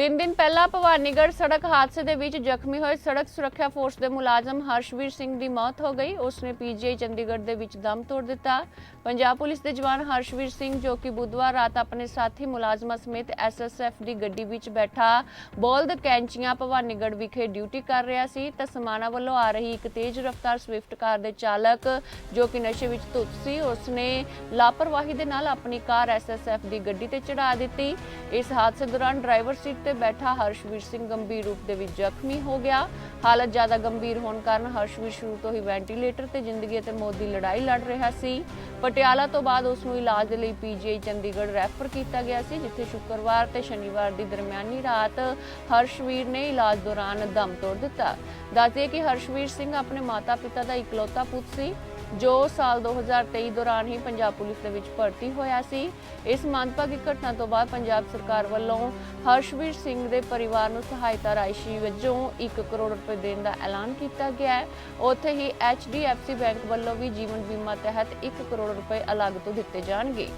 ਤਿੰਨ ਦਿਨ ਪਹਿਲਾਂ ਭਵਾਨੀਗੜ੍ਹ ਸੜਕ ਹਾਦਸੇ ਦੇ ਵਿੱਚ ਜ਼ਖਮੀ ਹੋਏ ਸੜਕ ਸੁਰੱਖਿਆ ਫੋਰਸ ਦੇ ਮੁਲਾਜ਼ਮ ਹਰਸ਼ਵੀਰ ਸਿੰਘ ਦੀ ਮੌਤ ਹੋ ਗਈ। ਉਸਨੇ ਪੀਜੀਆਈ ਚੰਡੀਗੜ੍ਹ ਦੇ ਵਿੱਚ ਦਮ ਤੋੜ ਦਿੱਤਾ। ਪੰਜਾਬ ਪੁਲਿਸ ਦੇ ਜਵਾਨ ਹਰਸ਼ਵੀਰ ਸਿੰਘ ਜੋ ਕਿ ਬੁੱਧਵਾਰ ਰਾਤ ਆਪਣੇ ਸਾਥੀ ਮੁਲਾਜ਼ਮਾਂ ਸਮੇਤ ਐਸਐਸਐਫ ਦੀ ਗੱਡੀ ਵਿੱਚ ਬੈਠਾ, ਬੋਲਦ ਕੈਂਚੀਆਂ ਭਵਾਨੀਗੜ੍ਹ ਵਿਖੇ ਡਿਊਟੀ ਕਰ ਰਿਹਾ ਸੀ ਤਾਂ ਸਮਾਣਾ ਵੱਲੋਂ ਆ ਰਹੀ ਇੱਕ ਤੇਜ਼ ਰਫ਼ਤਾਰ ਸਵਿਫਟ ਕਾਰ ਦੇ ਚਾਲਕ ਜੋ ਕਿ ਨਸ਼ੇ ਵਿੱਚ ਧੁੱਤ ਸੀ ਉਸਨੇ ਲਾਪਰਵਾਹੀ ਦੇ ਨਾਲ ਆਪਣੀ ਕਾਰ ਐਸਐਸਐਫ ਦੀ ਗੱਡੀ ਤੇ ਚੜਾ ਦਿੱਤੀ। ਇਸ ਹਾਦਸੇ ਦੌਰਾਨ ਡਰਾਈਵਰ ਸੀਟ ਤੇ ਬੈਠਾ ਹਰਸ਼ਵੀਰ ਸਿੰਘ ਗੰਭੀਰ ਰੂਪ ਦੇ ਵਿੱਚ ਜ਼ਖਮੀ ਹੋ ਗਿਆ। ਹਾਲਤ ਜ਼ਿਆਦਾ ਗੰਭੀਰ ਹੋਣ ਕਾਰਨ ਹਰਸ਼ਵੀਰ ਸ਼ੁਰੂ ਤੋਂ ਹੀ ਵੈਂਟੀਲੇਟਰ ਤੇ ਜ਼ਿੰਦਗੀ ਅਤੇ ਮੌਤ ਦੀ ਲੜਾਈ ਲੜ ਰਿਹਾ ਸੀ। ਪਟਿਆਲਾ ਤੋਂ ਬਾਅਦ ਉਸ ਨੂੰ ਇਲਾਜ ਦੇ ਲਈ ਪੀਜੀਆਈ ਚੰਡੀਗੜ੍ਹ ਰੈਫਰ ਕੀਤਾ ਗਿਆ ਸੀ, ਜਿੱਥੇ ਸ਼ੁੱਕਰਵਾਰ ਤੇ ਸ਼ਨੀਵਾਰ ਦੀ ਦਰਮਿਆਨੀ ਰਾਤ ਹਰਸ਼ਵੀਰ ਨੇ ਇਲਾਜ ਦੌਰਾਨ ਦਮ ਤੋੜ ਦਿੱਤਾ। ਦੱਸਦੇ ਕਿ ਹਰਸ਼ਵੀਰ ਸਿੰਘ ਆਪਣੇ ਮਾਤਾ-ਪਿਤਾ ਦਾ ਇਕਲੌਤਾ ਪੁੱਤ ਸੀ। ਜੋ ਸਾਲ 2023 ਦੌਰਾਨ ਹੀ ਪੰਜਾਬ ਪੁਲਿਸ ਦੇ ਵਿੱਚ ਭਰਤੀ ਹੋਇਆ ਸੀ। ਇਸ ਮੰਦਭਾਗੀ ਘਟਨਾ ਤੋਂ ਬਾਅਦ ਪੰਜਾਬ ਸਰਕਾਰ ਵੱਲੋਂ ਹਰਸ਼ਵੀਰ ਸਿੰਘ ਦੇ ਪਰਿਵਾਰ ਨੂੰ ਸਹਾਇਤਾ ਰਾਸ਼ੀ ਵਜੋਂ 1 ਕਰੋੜ ਰੁਪਏ ਦੇਣ ਦਾ ਐਲਾਨ ਕੀਤਾ ਗਿਆ ਹੈ। ਉੱਥੇ ਹੀ HDFC ਬੈਂਕ ਵੱਲੋਂ ਵੀ ਜੀਵਨ ਬੀਮਾ ਤਹਿਤ 1 ਕਰੋੜ ਰੁਪਏ ਅਲੱਗ ਤੋਂ ਦਿੱਤੇ ਜਾਣਗੇ।